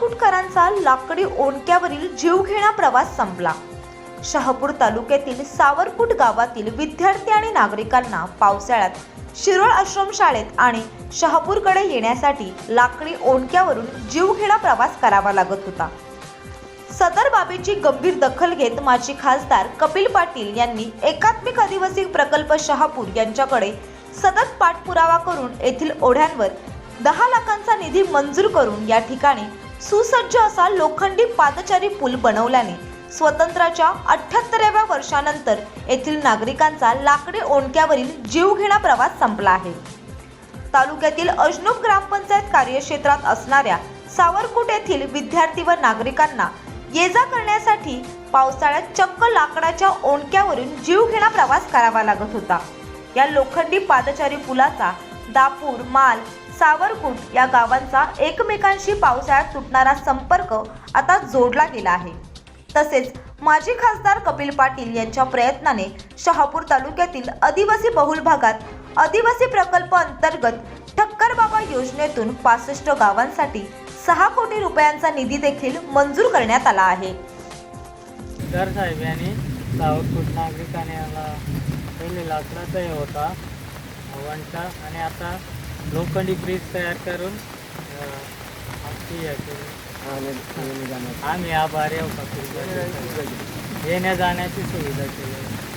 कुटकरांचा लाकडी ओंडक्यावरील जीवघेणा प्रवास संपला. शहापूर तालुक्यातील सावरकुट गावातील विद्यार्थी आणि नागरिकांना पावसाळ्यात शिरोळ आश्रमशाळेत आणि शहापूरकडे येण्यासाठी लाकडी ओंडक्यावरून जीवघेणा प्रवास करावा लागत होता. सदर बाबीची गंभीर दखल घेत माजी खासदार कपिल पाटील यांनी एकात्मिक आदिवासी प्रकल्प शहापूर यांच्याकडे सतत पाठपुरावा करून येथील ओढ्यांवर दहा लाखांचा निधी मंजूर करून या ठिकाणी सुसज्ज असा लोखंडी पादचारी पूल बनवल्याने स्वतंत्राच्या अठ्ठ्याहत्तराव्या वर्षानंतर येथील नागरिकांचा लाकडी ओंडक्यावरील जीवघेणा प्रवास संपला आहे. तालुक्यातील अजनूप ग्रामपंचायत कार्यक्षेत्रात असणाऱ्या सावरकुट येथील विद्यार्थी व नागरिकांना ये जा करण्यासाठी पावसाळ्यात चक्क लाकडाच्या ओंडक्यावरून जीवघेणा प्रवास करावा लागत होता. या लोखंडी पादचारी पुलाचा दापूर माल सावरकुट या गावांचा एकमेकांशी पावसाळ्यात तुटणारा संपर्क आता जोडला गेला आहे. तसेच माजी खासदार कपिल पाटील यांच्या प्रयत्नाने शहापूर तालुक्यातील आदिवासी बहुल भागात आदिवासी प्रकल्प अंतर्गत ठक्कर बाबा योजनेतून पासष्ट गावांसाठी सहा कोटी रुपयांचा निधी देखील मंजूर करण्यात आला आहे. तर साहेब यांनी सावरकुट नागरिकाने याला पहिले होता. वंटा आणि आता लोखंडी ब्रिज तयार करून आमची हे. आम्ही आभारी आहोत. येण्या जाण्याची सुविधा केली